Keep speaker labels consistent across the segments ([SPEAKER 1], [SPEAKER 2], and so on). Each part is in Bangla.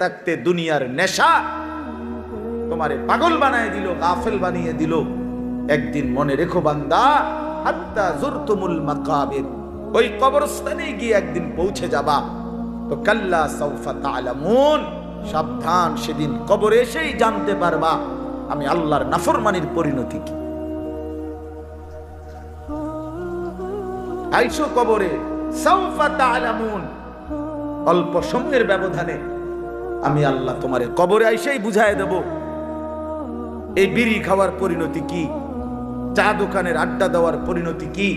[SPEAKER 1] থাকতে দুনিয়ার নেশা তোমারে পাগল বানায় দিল, গাফেল বানিয়ে দিল। একদিন মনে রেখো বান্দা, হাত্তা জুরতুমুল মাকাবির। ওই কবরস্থানে গিয়ে একদিন পৌঁছে যাবা। তো কাল্লা সৌফা তালামুন সাবধান, সেদিন কবরে এসেই জানতে পারবা আমি আল্লাহর নাফরমানির পরিণতি কি। আইসো কবরে সৌফা তালামুন অল্প সময়ের ব্যবধানে আমি আল্লাহ তোমারে কবরে আইসেই বুঝায় দেব। এই বিড়ি খাওয়ার পরিণতি কি? চা দোকানের আড্ডা দেওয়ার পরিণতি কি?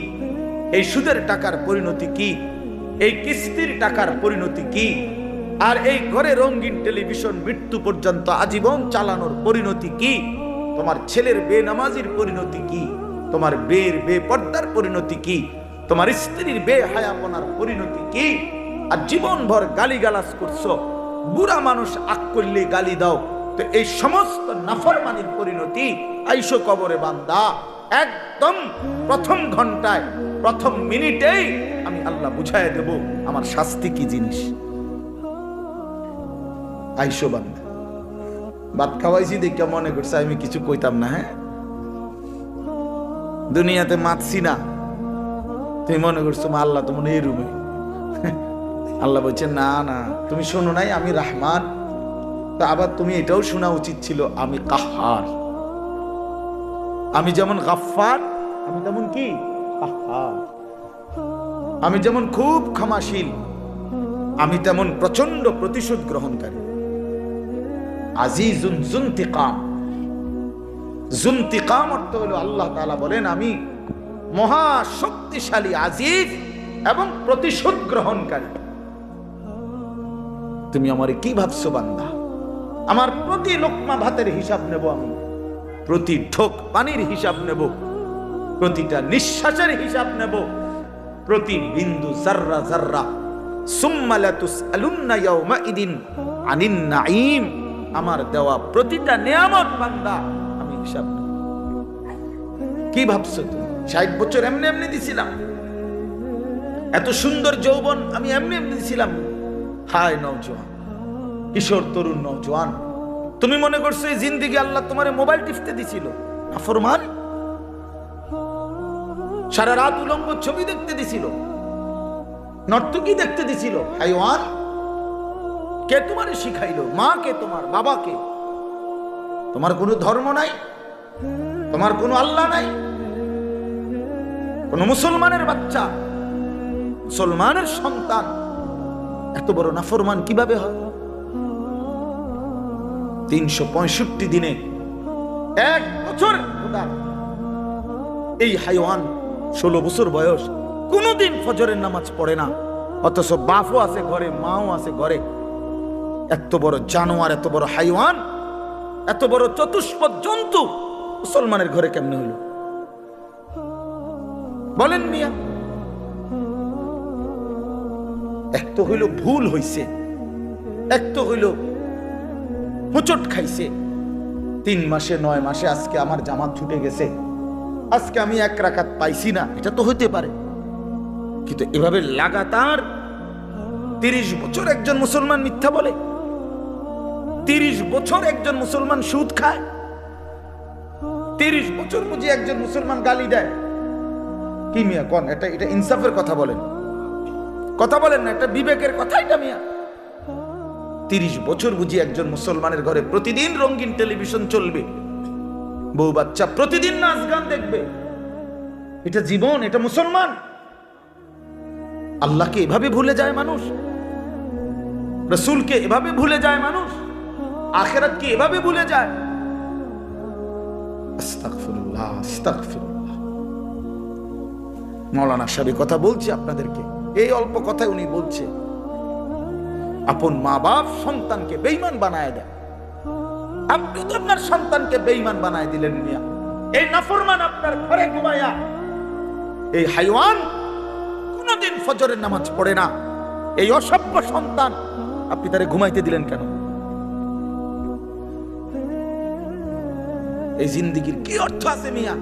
[SPEAKER 1] এই সুদের টাকার পরিণতি কি? এই কিস্তির টাকার পরিণতি কি? আর এই ঘরে রঙিন টেলিভিশন মৃত্যু পর্যন্ত আজীবন চালানোর পরিণতি কি? তোমার ছেলের বেনামাজির পরিণতি কি? তোমার বের বেপর্দার পরিণতি কি? তোমার স্ত্রীর বেহায়াপনার পরিণতি কি? আর জীবনভর গালিগালাজ করছ। বুড়া মানুষ আক করলে গালি দাও। তো এই সমস্ত নাফরমানির পরিণতি আইসো কবরে বান্দা। একদম প্রথম ঘন্টায়, প্রথম মিনিটেই আমি আল্লাহ বুঝাই দেব আমার শাস্তি কি জিনিস। আইসো বান্দা। ভাত খাওয়াইছি দেখে মনে করছে আমি কিছু কইতাম না হ্যাঁ? দুনিয়াতে মাতছি না। তুমি মনে করছ আল্লাহ তো মনে এই রুমে। আল্লাহ বলছে, না না, তুমি শোনো নাই, আমি রাহমান। তা আবার তুমি এটাও শোনা উচিত ছিল, আমি কাহার। আমি যেমন গাফফার, আমি তেমন কি? আমি যেমন খুব ক্ষমাশীল, আমি তেমন প্রচণ্ড প্রতিশোধ গ্রহণকারী। আজিজুন জুন্তিকাম। জুন্তিকাম অর্থ হলো, আল্লাহ তাআলা বলেন, আমি মহা শক্তিশালী, আজিজ এবং প্রতিশোধ গ্রহণকারী। তুমি আমারে কি ভাবছ, বান্দা? আমার প্রতি লোকমা ভাতের হিসাব নেব আমি। প্রতি ঢোক পানির হিসাব নেব। প্রতিটা নিঃশ্বাসের হিসাব নেব। প্রতি বিন্দু জাররা জাররা আনিন নাঈম। আমার দেওয়া প্রতিটা নিয়ামত, বান্দা, আমি হিসাব কি ভাবছ তুমি? ষাট বছর এমনি এমনি দিছিলাম। এত সুন্দর যৌবন আমি এমনি এমনি দিছিলাম। হায় নৌজওয়ান কিশোর তরুণ নৌজওয়ান তুমি মনে করছ এই জিন্দিগি আল্লাহ তোমার মোবাইল টিপতে দিছিল? নাফরমান সারা রাত উলঙ্গ ছবি দেখতে দিছিল। নর্তকী দেখতে দিছিল। হাইওয়ান? কে তোমারে শিখাইলো? মা কে তোমার? বাবা কে তোমার কোনো ধর্ম নাই? তোমার কোনো আল্লাহ নাই? কোন মুসলমানের বাচ্চা? মুসলমানের সন্তান? এত বড় নাফরমান কীভাবে হয়? তিনশো পঁয়ষট্টি দিনে এক বছর এই হাইওয়ান ষোলো বছর বয়স, কোনোদিন ফজরের নামাজ পড়ে না, অথচ বাপও আছে ঘরে, মাও আছে ঘরে। এত বড় জানোয়ার, এত বড় হাইওয়ান, এত বড় চতুষ্পদ জন্তু মুসলমানের ঘরে কেমনে হইল? বলেন মিয়া। এক তো হইল ভুল হইছে, এক তো হইল হুচট খাইছে। তিন মাসে, নয় মাসে আজকে আমার জামাত ছুটে গেছে। আজকে আমি এক রাকাত পাইছি না, এটা তো হইতে পারে। কিন্তু এভাবে লাগাতার তিরিশ বছর একজন মুসলমান মিথ্যা বলে, তিরিশ বছর একজন মুসলমান সুদ খায়, তিরিশ বছর বুঝি একজন মুসলমান গালি দেয়। কি মিয়া কন, এটা এটা ইনসাফের কথা বলেন। কথা বলেন না এটা বিবেকের কথা এটা মিয়া। তিরিশ বছর বুঝি একজন মুসলমানের ঘরে প্রতিদিন রঙিন টেলিভিশন চলবে। বউ বাচ্চা প্রতিদিন নাচ গান দেখবে। এটা জীবন, এটা মুসলমান। আল্লাহকে এভাবে ভুলে যায় মানুষ। রসুলকে এভাবে ভুলে যায় মানুষ। আখেরাতকে এভাবে ভুলে যায়। মৌলানা সাহেব কথা বলছি আপনাদেরকে। এই অল্প কথায় উনি বলছে, আপন মা বাপ সন্তানকে বেইমান বানায় দেয় আপনি তো আপনার সন্তানকে বেইমান বানায় দিলেন মিয়া। এই নাফরমান আপনার ঘরে ঘুমায়া, এই হাইওয়ান কোনদিন ফজরের নামাজ পড়ে না। এই অসভ্য সন্তান, আপনি তারে ঘুমাইতে দিলেন কেন? এই জিন্দিগির কি অর্থ আছে মিয়া?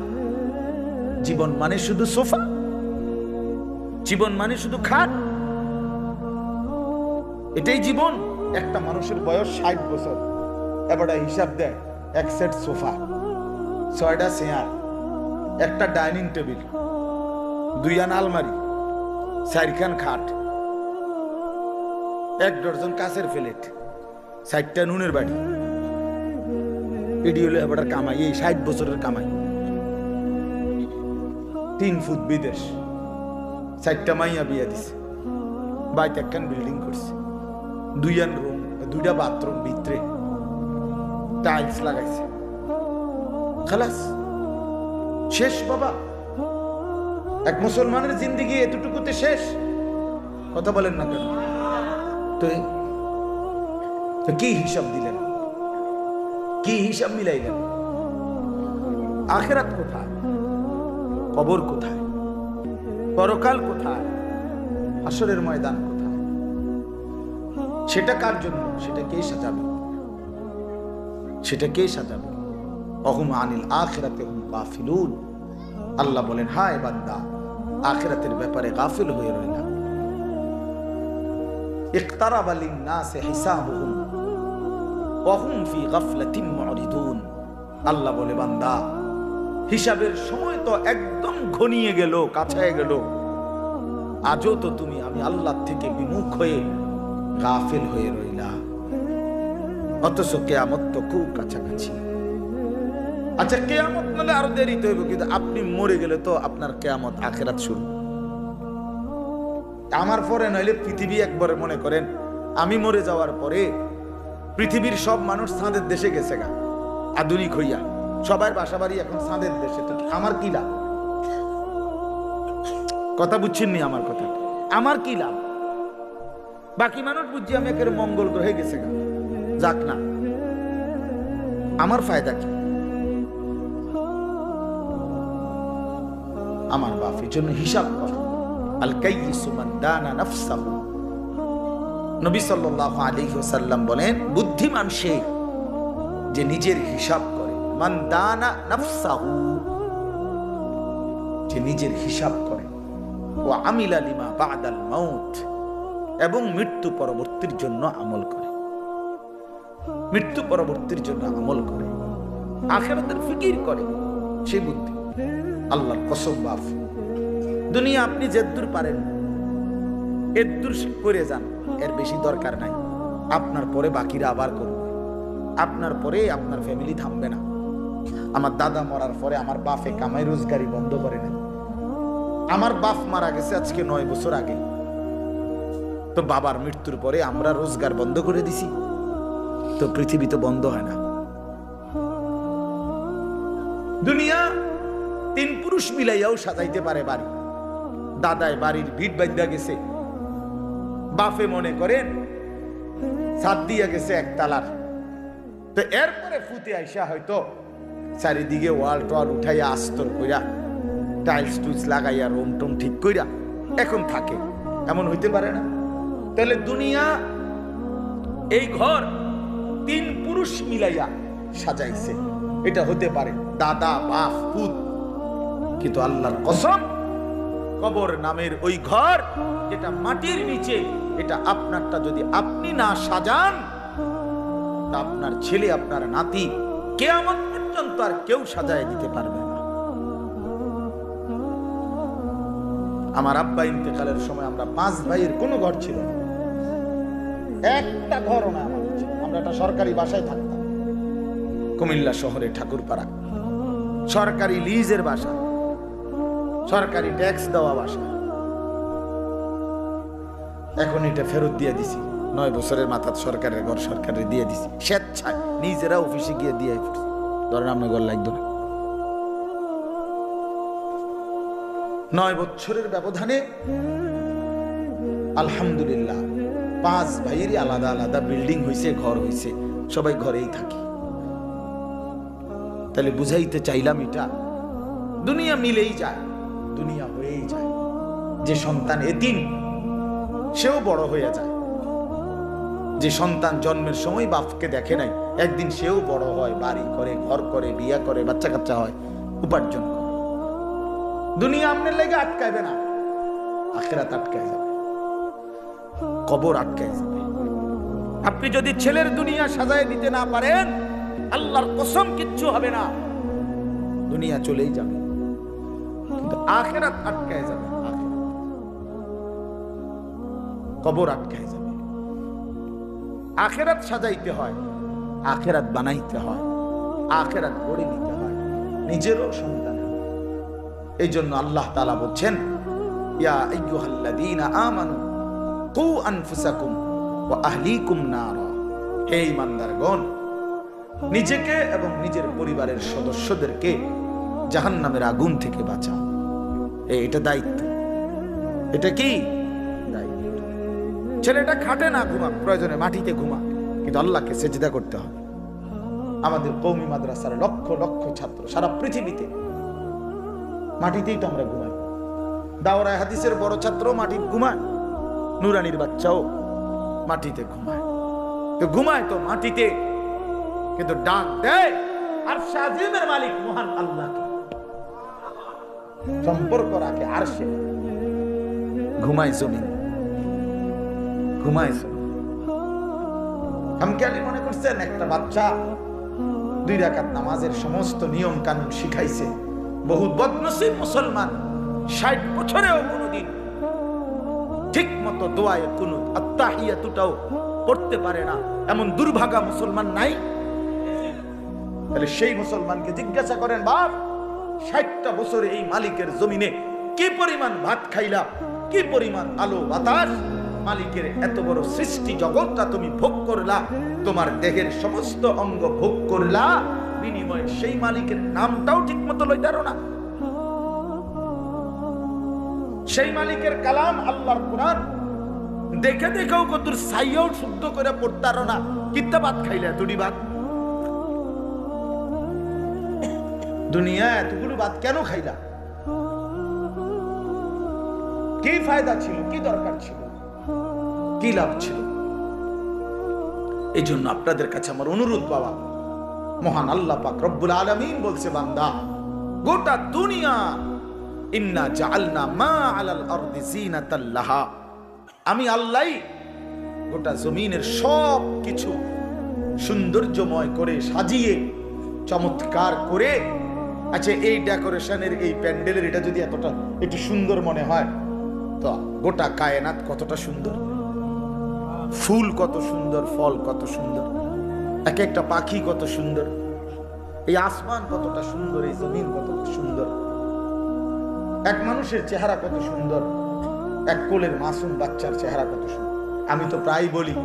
[SPEAKER 1] জীবন মানে শুধু সোফা? জীবন মানে শুধু খাট? এটাই জীবন। একটা মানুষের বয়স ষাট বছর। এবার হিসাব দেয়, এক সেট সোফা, ছয়টা চেয়ার, একটা ডাইনিং টেবিল দুই আন আলমারি, চারখান খাট, এক ডজন কাছের প্লেট ষাটটা নুনের বাড়ি এটি হলো এবার কামাই, এই ষাট বছরের কামাই। তিন ফুট বিদেশ। চারটা মাইয়া বিয়া দিছে। বাইতে একখান বিল্ডিং করছে। দুইয়ান রুম দুইটা বাথরুম ভিতরে টাইলস লাগাইছে। খালাস, শেষ বাবা। এক মুসলমানের জিন্দিগি এতটুকুতে শেষ। কথা বলেন না কেন? তো তো কি হিসাব দিলেন? কি হিসাব মিলাইলেন? আখেরাত কোথায়? কবর কোথায়? পরকাল কোথায়? আসরের ময়দান কোথায়? সেটা কার জন্য? সেটা কে সাজাবে? সেটা কে সাজাবে? অহুম আনিল আখেরাতে হুম গাফিলুন। আল্লাহ বলেন, হায় বান্দা, আখেরাতের ব্যাপারে গাফিল হয়ে রয় না ইকতারাব আলিন নাসে হিসাবুহুম। ওয়াহুম ফি গাফলাতিন মুরিদুন। আল্লাহ বলে, বান্দা হিসাবের সময় তো একদম ঘনিয়ে গেল, কাছায় গেল। আজও তো তুমি, আমি আল্লাহ থেকে বিমুখ হয়ে গাফিল হয়ে রইলা। অথচ কেয়ামত তো খুব কাছাকাছি। আচ্ছা কেয়ামত নালে আরও দেরিতে হইব, কিন্তু আপনি মরে গেলে তো আপনার কেয়ামত আখেরাত শুরু। আমার পরে নইলে পৃথিবী একবারে মনে করেন, আমি মরে যাওয়ার পরে পৃথিবীর সব মানুষ চাঁদের দেশে গেছে গা, আধুনিক হইয়া। সবার বাসা বাড়ি এখন চাঁদের দেশে। তো আমার কি লাভ? কথা বুঝছেন নি আমার কথা? আমার কি লাভ? বাকি মানুষ বুঝছি আমি একের মঙ্গল গ্রহে গেছে যাক না। আমার ফায়দা কি? আমার বাপের জন্য হিসাব কর। আল কাইয়িসু মান দানা নাফসাহু। নবী সাল্লাল্লাহু আলাইহি ওয়াসাল্লাম বলেন, বুদ্ধিমান সে যে নিজের হিসাব মান যে নিজের হিসাব করে। ও আমিলা লিমা বাদাল মাউত। এবং মৃত্যু পরবর্তীর জন্য আমল করে। মৃত্যু পরবর্তীর জন্য আমল করে। আখেরাতের ফিকির করে। সে বুদ্ধি। আল্লাহর কসম বাফ দুনিয়া আপনি যেদূর পারেন এদূর করে যান, এর বেশি দরকার নাই। আপনার পরে বাকিরা আবার করবে। আপনার পরে আপনার ফ্যামিলি থামবে না। আমার দাদা মরার পরে আমার বাপে কামাই রোজগারি বন্ধ করে নেন। আমার বাপ মারা গেছে আজকে নয় বছর আগে। তো বাবার মৃত্যুর পরে আমরা রোজগার বন্ধ করে দিছি। তো পৃথিবী তো বন্ধ হয় না। দুনিয়া তিন পুরুষ মিলাইয়াও সাজাইতে পারে বাড়ি। দাদায় বাড়ির ভিট বাদ্যা গেছে। বাফে মনে করেন সাত দিয়া গেছে একতালার। তো এরপরে ফুতে আইসা হয়তো চারিদিকে ওয়াল টোয়াল উঠাইয়া আস্তর কইরা, টাইলস টুইলস লাগাইয়া, রুম টুম ঠিক কইরা এখন থাকে। এমন হইতে পারে না? তাহলে দুনিয়া, এই ঘর তিন পুরুষ মিলাইয়া সাজাইছে। এটা হতে পারে দাদা, বাপ, পুত। কিন্তু আল্লাহর কসম, কবর নামের ওই ঘর যেটা মাটির নিচে, এটা আপনারটা যদি আপনি না সাজান, তা আপনার ছেলে, আপনার নাতি কেয়ামত পর্যন্ত আর কেউ সাজায় দিতে পারবে না। আমার আব্বা ইন্তেকালের সময় আমরা পাঁচ ভাইয়ের কোনো ঘর ছিল না। একটা ঘরও না আমরা একটা সরকারি বাসায় থাকতাম। কুমিল্লা শহরে ঠাকুরপাড়া। সরকারি লিজের বাসা। সরকারি ট্যাক্স দেওয়া বাসা। এখন এটা ফেরত দিয়ে দিছি। নয় বছরের মাথার সরকারের ঘর সরকারে দিয়ে দিছি। স্বেচ্ছায় নিজেরা অফিসে গিয়ে দিয়ে ধরেন আপনার ঘর লাগতো নয় বছরের ব্যবধানে আলহামদুলিল্লাহ পাঁচ ভাইয়েরই আলাদা আলাদা বিল্ডিং হইছে, ঘর হইছে, সবাই ঘরেই থাকি। তাহলে বুঝাইতে চাইলাম এটা, দুনিয়া মিলেই যায়, দুনিয়া হয়েই যায়। যে সন্তান এতিম, সেও বড় হয়ে যায়। যে সন্তান জন্মের সময় বাপকে দেখে নাই একদিন সেও বড় হয়, বাড়ি করে, ঘর করে, বিয়া করে বাচ্চা কাচ্চা হয়, উপার্জন করে। দুনিয়া আপনার লেগে আটকাইবে না, আখেরাত আটকায় যাবে, কবর আটকায় যাবে। আপনি যদি ছেলের দুনিয়া সাজায় দিতে না পারেন, আল্লাহর কসম কিচ্ছু হবে না। দুনিয়া চলেই যাবে, কিন্তু আখেরাত আটকায় যাবে কবর আটকায় যাবে। আখেরাত সাজাইতে হয়। আখেরাত বানাইতে হয়, আখেরাত গড়ে নিতে হয়, নিজেরও সন্তান। এই জন্য আল্লাহ তালা বলছেন নিজেকে এবং নিজের পরিবারের সদস্যদেরকে জাহান্নামের আগুন থেকে বাঁচাও। এটা দায়িত্ব। এটা কি? ছেলেটা খাটে না ঘুমা প্রয়োজনে মাটিতে ঘুমা কিন্তু আল্লাহকে সেজদা করতে হবে। আমাদের কৌমি মাদ্রাসার লক্ষ লক্ষ ছাত্র সারা পৃথিবীতে মাটিতেই তো আমরা ঘুমাই। দাওরায় হাদিসের বড় ছাত্র মাটিতে ঘুমায়, নুরানির বাচ্চাও মাটিতে ঘুমায়। তো ঘুমায় তো মাটিতে, কিন্তু ডাক দেয় আর সাজিমের মালিক মহান আল্লাহকে। সম্পর্ক রাখে আর সে ঘুমায় জমিন। ঘুমায় হামকেয়ালি মনে করছেন, একটা বাচ্চা দুই রাকাত নামাজের সমস্ত নিয়ম কানুন শিখাইছে। বহু বদনসিব মুসলমান, ষাট বছরেও কোনোদিন ঠিক মতো দোয়ায় কোন আত্মাহিয়াতুটাও করতে পারে না। এমন দুর্ভাগা মুসলমান নাই? তাহলে সেই মুসলমানকে জিজ্ঞাসা করেন, বাপ, ষাটটা বছরে এই মালিকের জমিনে কি পরিমাণ ভাত খাইলা? কি পরিমাণ আলো বাতাস? মালিকের এত বড় সৃষ্টি জগৎটা তুমি ভোগ করলা, তোমার দেহের সমস্ত অঙ্গ ভোগ করলা, বিনিময়ে সেই মালিকের নামটাও ঠিক মতো লইতারো না। সেই মালিকের কালাম আল্লাহর কোরআন। দেখে দেখেও কত সাইয়াও শুদ্ধ করে পড়তারো না। কিত্তা ভাত খাইলে এতটি ভাত? দুনিয়া এতগুলো ভাত কেন খাইলা? কি ফায়দা ছিল, কি দরকার ছিল? কি লাভ ছিল? এই জন্য আপনাদের কাছে আমার অনুরোধ, বাবা। মহান আল্লাহ পাক রব্বুল আলামিন বলছে, বান্দা, গোটা দুনিয়া ইন্না জাআলনা মা আলাল আরদি জিনাতাল আমি আল্লাহই গোটা জমিনের সব কিছু সৌন্দর্যময় করে সাজিয়ে, চমৎকার করে আচ্ছা এই ডেকোরেশনের এই প্যান্ডেলের এটা যদি এতটা একটু সুন্দর মনে হয়, তো গোটা কায়নাত কতটা সুন্দর। ফুল কত সুন্দর, ফল কত সুন্দর এক একটা পাখি কত সুন্দর, এই আসমান কতটা সুন্দর, এই জমিন কতটা সুন্দর। এক মানুষের চেহারা কত সুন্দর, এক কোলের মাসুম বাচ্চার চেহারা কত সুন্দর। আমি তো প্রায় বলি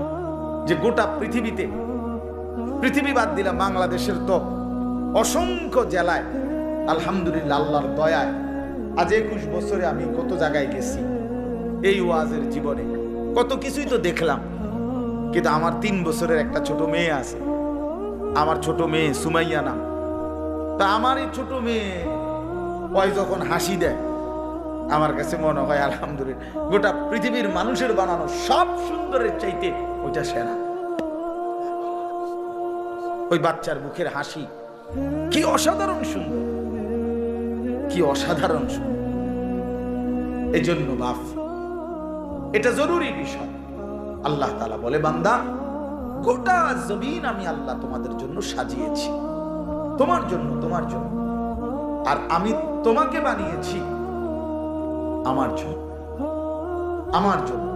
[SPEAKER 1] যে গোটা পৃথিবীতে পৃথিবী বাদ দিলাম বাংলাদেশের তো অসংখ্য জেলায়, আলহামদুলিল্লাহ আল্লাহর দয়ায় আজ একুশ বছরে আমি কত জায়গায় গেছি, এই ওয়াজের জীবনে। কত কিছুই তো দেখলাম। কিন্তু আমার তিন বছরের একটা ছোট মেয়ে আছে। আমার ছোট মেয়ে সুমাইয়া নাম। তা আমার এই ছোট মেয়ে ওই যখন হাসি দেয়, আমার কাছে মনে হয় আলহামদুলিল্লাহ, গোটা পৃথিবীর মানুষের বানানো সব সুন্দরের চাইতে ওইটা সেরা। ওই বাচ্চার মুখের হাসি, কি অসাধারণ সুন্দর, কি অসাধারণ সুন্দর। এই জন্য বাপ, এটা জরুরি বিষয়। আল্লাহ তালা বলে, বান্দা, গোটা জমিন আমি আল্লাহ তোমাদের জন্য সাজিয়েছি। তোমার জন্য তোমার জন্য। আর আমি তোমাকে বানিয়েছি আমার জন্য। আমার জন্য।